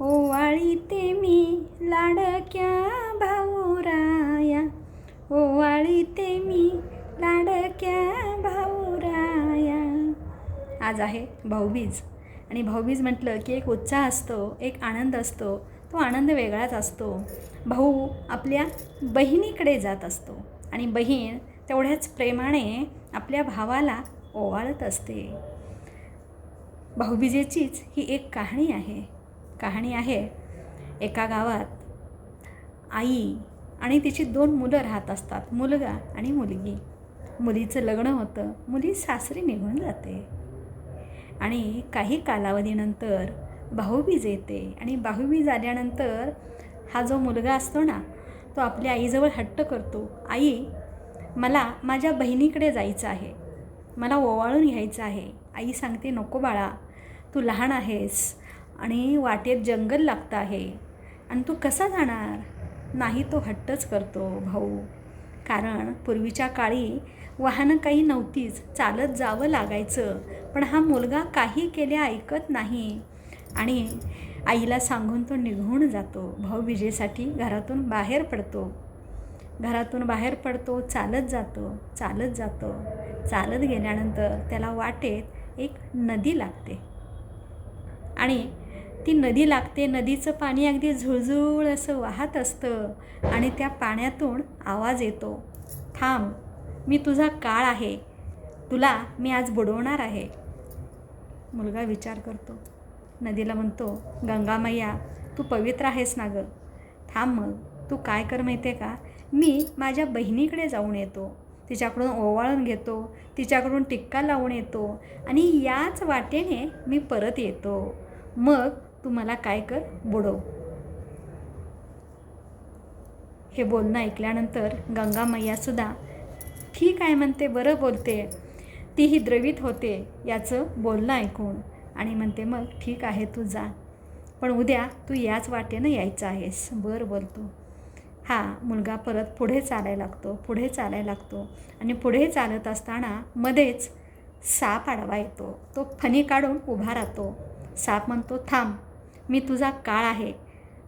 ओवाळीते मी लाडक्या भाऊराया. ओवाळीते मी लाडक्या भाऊराया. आज आहे भाऊबीज. आणि भाऊबीज म्हटलं की एक उत्साह असतो एक आनंद असतो तो आनंद वेगळाच असतो. भाऊ आपल्या बहिणीकडे जात असतो आणि बहीण तेवढ्याच प्रेमाने आपल्या भावाला ओवाळत असते. भाऊबीजेचीच ही एक कहाणी आहे. कहाणी आहे. एका गावात आई आणि तिची दोन मुलं राहत असतात. मुलगा आणि मुलगी. मुलीचं लग्न होतं. मुली सासरी निघून जाते. आणि काही कालावधीनंतर भाऊबीज येते. आणि भाऊबीज आल्यानंतर हा जो मुलगा असतो ना तो आपल्या आईजवळ हट्ट करतो. आई मला माझ्या बहिणीकडे जायचं आहे. मला ओवाळून घ्यायचं आहे. आई सांगते नको बाळा तू लहान आहेस. आणि वाटेत जंगल लागतं आहे. आणि तू कसा जाणार? नाही तो हट्टच करतो भाऊ. कारण पूर्वीच्या काळी वाहनं काही नव्हतीच चालत जावं लागायचं. पण हा मुलगा काही केले ऐकत नाही. आणि आईला सांगून तो निघून जातो. भाऊबीजेसाठी घरातून बाहेर पडतो. घरातून बाहेर पडतो चालत जातो चालत जातो. चालत गेल्यानंतर त्याला वाटेत एक नदी लागते. आणि ती नदी लागते नदीचं पाणी अगदी झुळझुळ असं वाहत असतं आणि त्या पाण्यातून आवाज येतो. थांब मी तुझा काळ आहे. तुला मी आज बुडवणार आहे. मुलगा विचार करतो. नदीला म्हणतो गंगामय्या तू पवित्र आहेस ना गं. थांब मग तू काय कर माहिती आहे का? मी माझ्या बहिणीकडे जाऊन येतो. तिच्याकडून ओवाळून घेतो तिच्याकडून टिक्का लावून येतो आणि याच वाटेने मी परत येतो. मग तू मला काय कर? बुडव. हे बोलणं ऐकल्यानंतर गंगा मैयासुद्धा ठीक आहे म्हणते बरं बोलते. तीही द्रवित होते याचं बोलणं ऐकून. आणि म्हणते मग ठीक आहे तू जा. पण उद्या तू याच वाटेनं यायचं आहेस. बरं बोलतो. हा मुलगा परत पुढे चालायला लागतो पुढे चालायला लागतो. आणि पुढे चालत असताना मध्येच साप आडवा येतो. तो फणी काढून उभा राहतो. साप म्हणतो थांब मी तुझा काळ आहे.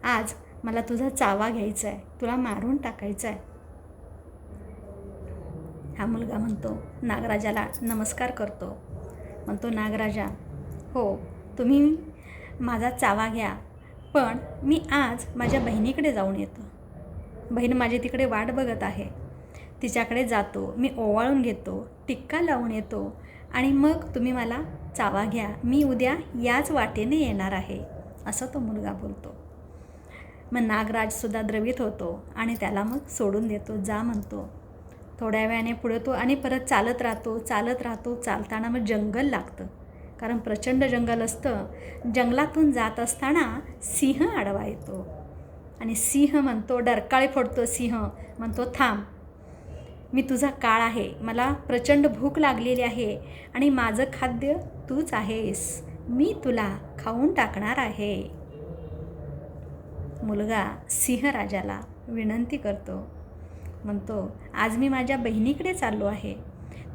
आज मला तुझा चावा घ्यायचा आहे. तुला मारून टाकायचा आहे. हा मुलगा म्हणतो नागराजाला नमस्कार करतो. म्हणतो नागराजा हो तुम्ही माझा चावा घ्या पण मी आज माझ्या बहिणीकडे जाऊन येतो. बहीण माझी तिकडे वाट बघत आहे. तिच्याकडे जातो मी ओवाळून घेतो टिक्का लावून येतो आणि मग तुम्ही मला चावा घ्या. मी उद्या याच वाटेने येणार आहे. असं तो मुलगा बोलतो. मग नागराजसुद्धा द्रवित होतो आणि त्याला मग सोडून देतो जा म्हणतो. थोड्या वेळाने पुढे तो आणि परत चालत राहतो चालत राहतो चालताना मग जंगल लागतं. कारण प्रचंड जंगल असतं. जंगलातून जात असताना सिंह आडवा येतो. आणि सिंह म्हणतो डरकाळी फोडतो सिंह. म्हणतो थांब. मी तुझा काळ आहे. मला प्रचंड भूक लागलेली आहे आणि माझं खाद्य तूच आहेस. मी तुला खाऊन टाकणार आहे. मुलगा सिंहराजाला विनंती करतो. म्हणतो आज मी माझ्या बहिणीकडे चाललो आहे.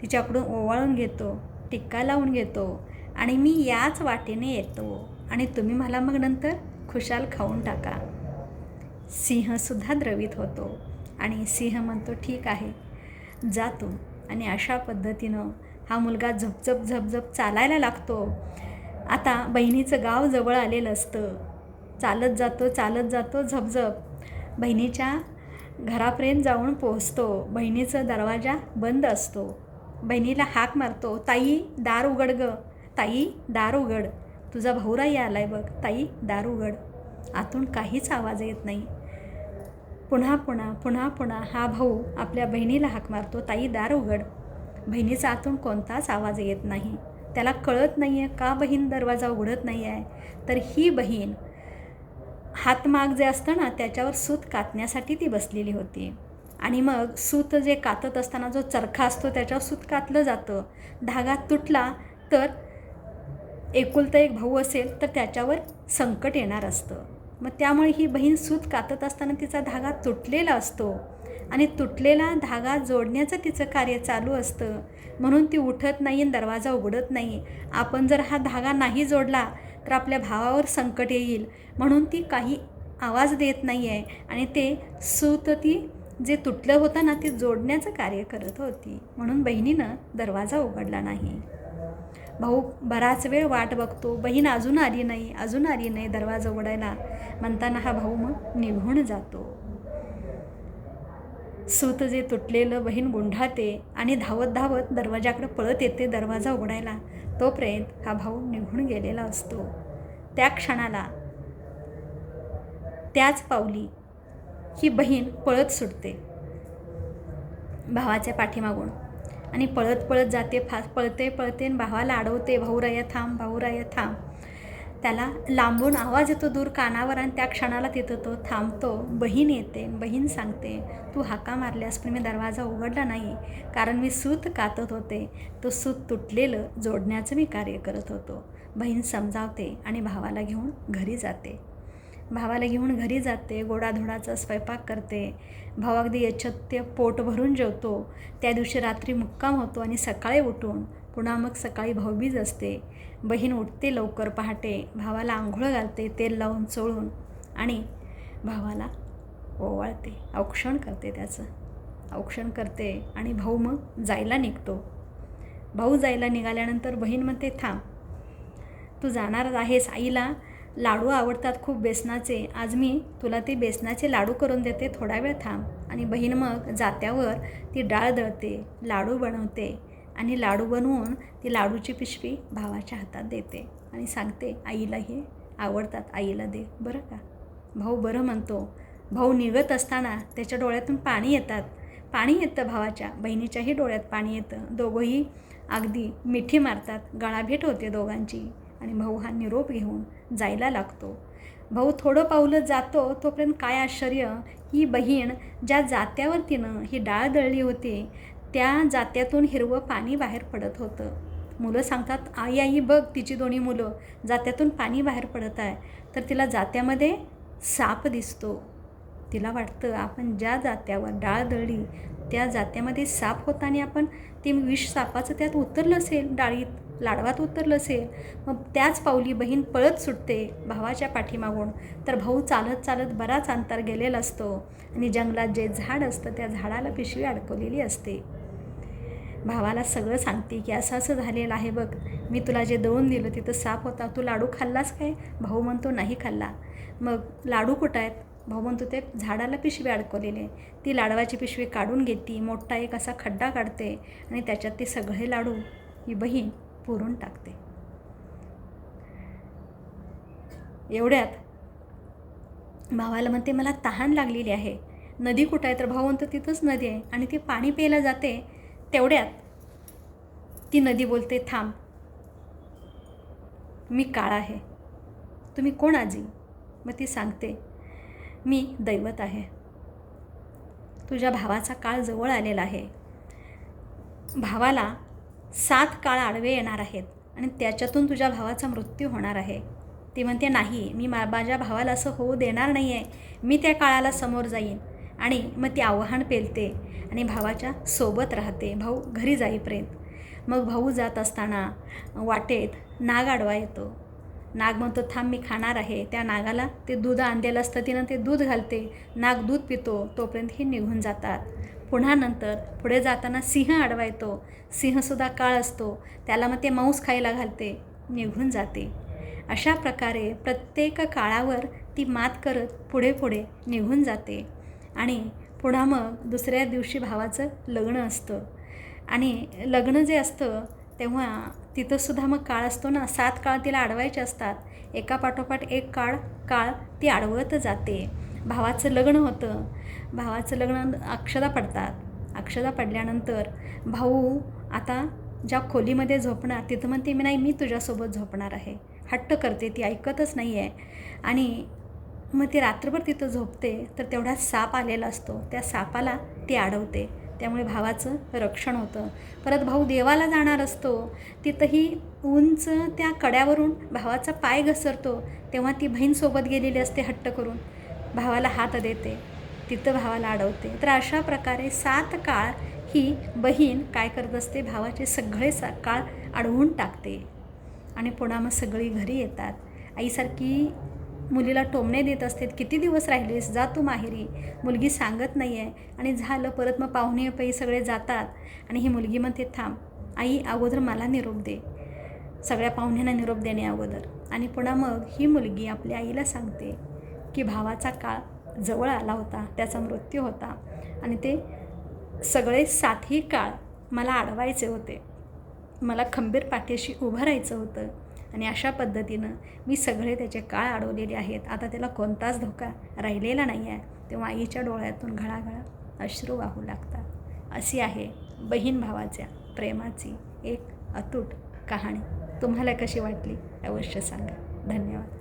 तिच्याकडून ओवाळून घेतो टिक्का लावून घेतो आणि मी याच वाटेने येतो आणि तुम्ही मला मग नंतर खुशाल खाऊन टाका. सिंहसुद्धा द्रवित होतो आणि सिंह म्हणतो ठीक आहे जातो आणि अशा पद्धतीनं हा मुलगा झपझप झपझप चालायला लागतो. आता बहिणीचं गाव जवळ आलेलं असतं. चालत जातो चालत जातो झपझप. बहिणीच्या घरापर्यंत जाऊन पोहोचतो. बहिणीचा दरवाजा बंद असतो. बहिणीला हाक मारतो ताई दार उघड ग. ताई दार उघड. तुझा भाऊराही आला आहे बघ. ताई दार उघड. आतून काहीच आवाज येत नाही. पुन्हा पुन्हा पुन्हा पुन्हा हा भाऊ आपल्या बहिणीला हाक मारतो ताई दार उघड. बहिणीचा आतून कोणताच आवाज येत नाही. त्याला कळत नाही आहे का बहीण दरवाजा उघडत नाही आहे तर ही बहीण हातमाग जे असतं ना त्याच्यावर सूत कातण्यासाठी ती बसलेली होती. आणि मग सूत जे कातत असताना जो चरखा असतो त्याच्यावर सूत कातलं जातं. धागा तुटला तर एकुलता एक भाऊ असेल तर त्याच्यावर संकट येणार असतं. मग त्यामुळे ही बहीण सूत कातत असताना तिचा धागा तुटलेला असतो. आणि तुटलेला धागा जोडण्याचं तिचं कार्य चालू असतं. म्हणून ती उठत नाही आणि दरवाजा उघडत नाही. आपण जर हा धागा नाही जोडला तर आपल्या भावावर संकट येईल. म्हणून ती काही आवाज देत नाही आहे आणि ते सूत ती जे तुटलं होतं ना ते जोडण्याचं कार्य करत होती. म्हणून बहिणीनं दरवाजा उघडला नाही. भाऊ बराच वेळ वाट बघतो. बहीण अजून आली नाही अजून आली नाही दरवाजा उघडायला. म्हणताना हा भाऊ मग निघून जातो. सूत जे तुटलेलं बहीण गुंढाते आणि धावत धावत दरवाजाकडे पळत येते दरवाजा उघडायला. तोपर्यंत हा भाऊ निघून गेलेला असतो. त्या क्षणाला त्याच पावली ही बहीण पळत सुटते. भावाच्या पाठीमागून. आणि पळत पळत जाते फास पळते पळते आणि भावाला अडवते भाऊराया थांब भाऊराया थांब. त्याला लांबून आवाज येतो दूर कानावर आणि त्या क्षणाला तिथं तो थांबतो. बहीण येते. बहीण सांगते तू हाका मारल्यास पण मी दरवाजा उघडला नाही. कारण मी सूत कातत होते. तो सूत तुटलेलं जोडण्याचं मी कार्य करत होतो. बहीण समजावते आणि भावाला घेऊन घरी जाते. भावाला घेऊन घरी जाते. गोडाधोडाचा स्वयंपाक करते. भाव अगदी यच्छत्य पोट भरून जेवतो. त्या दिवशी रात्री मुक्काम होतो आणि सकाळी उठून पुन्हा मग सकाळी भाऊबीज असते. बहीण उठते लवकर पहाटे. भावाला आंघोळ घालते तेल लावून चोळून आणि भावाला ओवाळते. औक्षण करते त्याचं. औक्षण करते आणि भाऊ मग जायला निघतो. भाऊ जायला निघाल्यानंतर बहीण म्हणते थांब. तू जाणारच आहेस आईला. लाडू आवडतात खूप बेसनाचे. आज मी तुला ते बेसनाचे लाडू करून देते थोडा वेळ थांब. आणि बहीण मग जात्यावर ती डाळ दळते लाडू बनवते. आणि लाडू बनवून ती लाडूची पिशवी भावाच्या हातात देते आणि सांगते आईला हे आवडतात आईला दे. बरं का? भाऊ बरं म्हणतो. भाऊ निघत असताना त्याच्या डोळ्यातून पाणी येतात. पाणी येतं भावाच्या बहिणीच्याही डोळ्यात पाणी येतं. दोघंही अगदी मिठी मारतात. गळाभेट होते दोघांची आणि भाऊ हा निरोप घेऊन जायला लागतो. भाऊ थोडं पावलं जातो तोपर्यंत काय आश्चर्य? ही बहीण ज्या जात्यावर तिनं ही डाळ दळली होती त्या जात्यातून हिरवं पाणी बाहेर पडत होतं. मुलं सांगतात आई आई बघ तिची दोन्ही मुलं जात्यातून पाणी बाहेर पडत आहे. तर तिला जात्यामध्ये साप दिसतो. तिला वाटतं आपण ज्या जात्यावर डाळ दळली त्या जात्यामध्ये साप होता आणि आपण ते विष सापाचं त्यात उतरलं असेल डाळीत लाडवात उतरलं असेल मग त्याच पावली बहीण पळत सुटते भावाच्या पाठीमागून. तर भाऊ चालत चालत बराच अंतर गेलेला असतो आणि जंगलात जे झाड असतं त्या झाडाला पिशवी अडकवलेली असते. भावाला सगळं सांगते की असं असं झालेलं आहे बघ. मी तुला जे दळून दिलं तिथं साप होता. तू लाडू खाल्लास काय? भाऊ म्हणतो नाही खाल्ला. मग लाडू कुठं आहेत? भाऊ म्हणतो ते झाडाला पिशवी अडकवलेले ती लाडवाची पिशवी काढून घेते. मोठा एक असा खड्डा काढते आणि त्याच्यात ते सगळे लाडू ही बहीण पुरून टाकते. एवढ्यात भावाला म्हणते मला तहान लागलेली आहे. नदी कुठं आहे? तर भाऊ म्हणतो तिथंच नदी आहे आणि ती पाणी प्यायला जाते. तेवढ्यात ती नदी बोलते थांब. मी काळ आहे. तुम्ही कोण आजी? मग ती सांगते मी दैवत आहे. तुझ्या भावाचा काळ जवळ आलेला आहे. भावाला सात काळ आडवे येणार आहेत आणि त्याच्यातून तुझ्या भावाचा मृत्यू होणार आहे. ती म्हणते नाही मी मा माझ्या भावाला असं होऊ देणार नाही आहे मी त्या काळाला समोर जाईन. आणि मग ती आव्हान पेलते आणि भावाच्या सोबत राहते. भाऊ घरी जाईपर्यंत. मग भाऊ जात असताना वाटेत नाग आडवा येतो. नाग म्हणतो थांब मी खाणार आहे. त्या नागाला ते दूध आणलेलं असतं तिनं ते दूध घालते. नाग दूध पितो तोपर्यंत हे निघून जातात. पुन्हा नंतर पुढे जाताना सिंह आडवा येतो. सिंहसुद्धा काळ असतो. त्याला मग ते मांस खायला घालते. निघून जाते. अशा प्रकारे प्रत्येक काळावर ती मात करत पुढे पुढे निघून जाते. आणि पुन्हा मग दुसऱ्या दिवशी भावाचं लग्न असतं. आणि लग्न जे असतं तेव्हा तिथंसुद्धा मग काळ असतो ना सात काळ तिला अडवायचे असतात. एका पाठोपाठ एक काळ काळ ती अडवत जाते. भावाचं लग्न होतं. भावाचं लग्न अक्षदा पडतात. अक्षदा पडल्यानंतर भाऊ आता ज्या खोलीमध्ये झोपणार तिथं म्हणते मी नाही मी तुझ्यासोबत झोपणार आहे. हट्ट करते ती ऐकतच नाही आहे आणि मग ती रात्रभर तिथं झोपते तर तेवढा साप आलेला असतो. त्या सापाला ती अडवते त्यामुळे भावाचं रक्षण होतं. परत भाऊ देवाला जाणार असतो. तिथंही उंच त्या कड्यावरून भावाचा पाय घसरतो. तेव्हा ती बहीणसोबत गेलेली असते हट्ट करून. भावाला हात देते. तिथं भावाला अडवते तर अशा प्रकारे सात काळ ही बहीण काय करत असते? भावाचे सगळे सा काळ अडवून टाकते. आणि पुन्हा मग सगळी घरी येतात. आईसारखी मुलीला टोमणे देत असते किती दिवस राहिलेस? जा तू माहेरी. मुलगी सांगत नाही आहे आणि झालं परत मग पाहुणे पै सगळे जातात आणि ही मुलगी म्हणते थांब आई अगोदर मला निरोप दे. सगळ्या पाहुण्यांना निरोप देणे अगोदर. आणि पुन्हा मग ही मुलगी आपल्या आईला सांगते की भावाचा काळ जवळ आला होता त्याचा मृत्यू होता आणि ते सगळे साथी काळ मला अडवायचे होते. मला खंबीर पाठीशी उभं राहायचं होतं. आणि अशा पद्धतीनं मी सगळे त्याचे काळ अडवलेले आहेत. आता त्याला कोणताच धोका राहिलेला नाही आहे तेव्हा आईच्या डोळ्यातून घळाघळा अश्रू वाहू लागतात. अशी आहे बहीण भावाच्या प्रेमाची एक अतूट कहाणी. तुम्हाला कशी वाटली अवश्य सांगा. धन्यवाद.